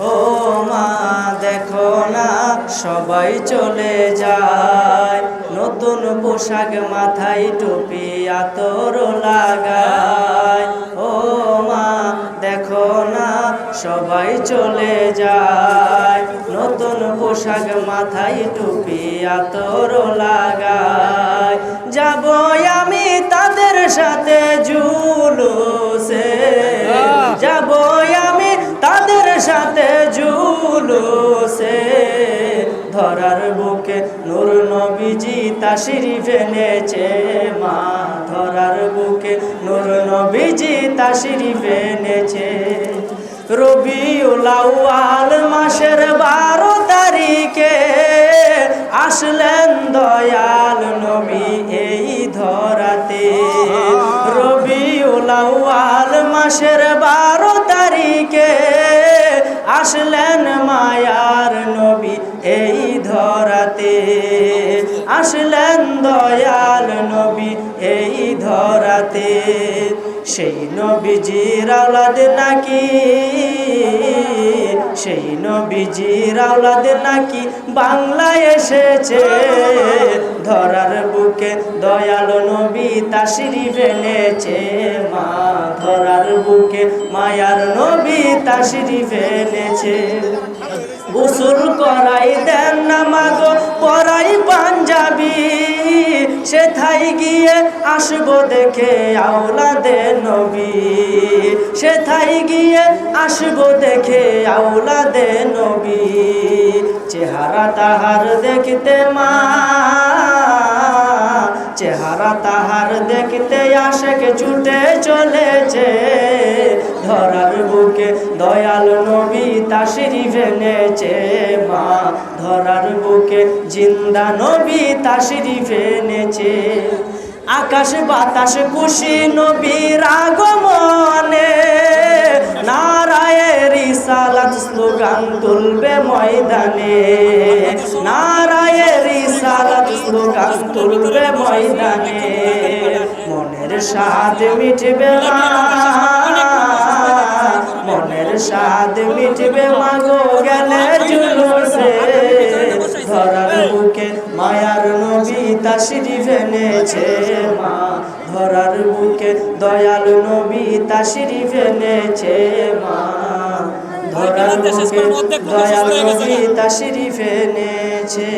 ও মা দেখো না সবাই চলে যায়। নতুন পোশাক মাথায় টুপি আতর লাগায়। ও মা দেখো না সবাই চলে যায়। নতুন পোশাক মাথায় টুপি আতর লাগায়। যাব আমি তাদের সাথে জুলুসে। যাব আমি তাদের সাথে জুলুসে ধরার বুকে নূর নবীজি তাশরিফ এনেছে মা। ধরার বুকে নূর নবীজি তাশরিফ এনেছে রবিউল আউয়াল মাসের বারো তারিখে আসলেন দয়াল নবী এই ধরাতে। রবিউল আউয়াল মাসের বারো আসলেন মায়ার নবী এই ধরাতে। আসলেন দয়াল নবী এই ধরাতে। সেই নবীজির আওলাদ নাকি? সেই নবীজির আওলাদ নাকি বাংলায় এসেছে? ধরার বুকে দয়াল নবী তাশরিফ এনেছে। মা ধরার বুকে মায়ার নবী তাশরিফ এনেছে। গোসল করাই দেন না মাগো পরাই পাঞ্জাবি। সেথাই গিয়ে আসব দেখে আওলাদে নবী। সেথাই গিয়ে আসব দেখে আওলাদে নবী। চেহারা তাহার দেখতে মা চেহারা তাহার দেখতে আশেক ছুটে চলেছে। ধরার বুকে দয়াল নবী তাশরিফ এনেছে মা, ধরার বুকে জিন্দা নবী তাশরিফ এনেছে আকাশ বাতাস খুশি নবীর আগমনে। নারায়ের রিসালাত স্লোগান তুলবে ময়দানে। নারায়ের রিসালাত স্লোগান তুলবে ময়দানে। মনের স্বাদ মিটবে মা। মনের স্বাদ মিটবে মাগো গেলে জুলুসে ধরার বুকে মায়ার নবী তাশরিফ এনেছে মা। ধরার বুকে দয়াল নবী তাশরিফ এনেছে মা। ধরার বুকে দয়াল নবী তাশরিফ এনেছে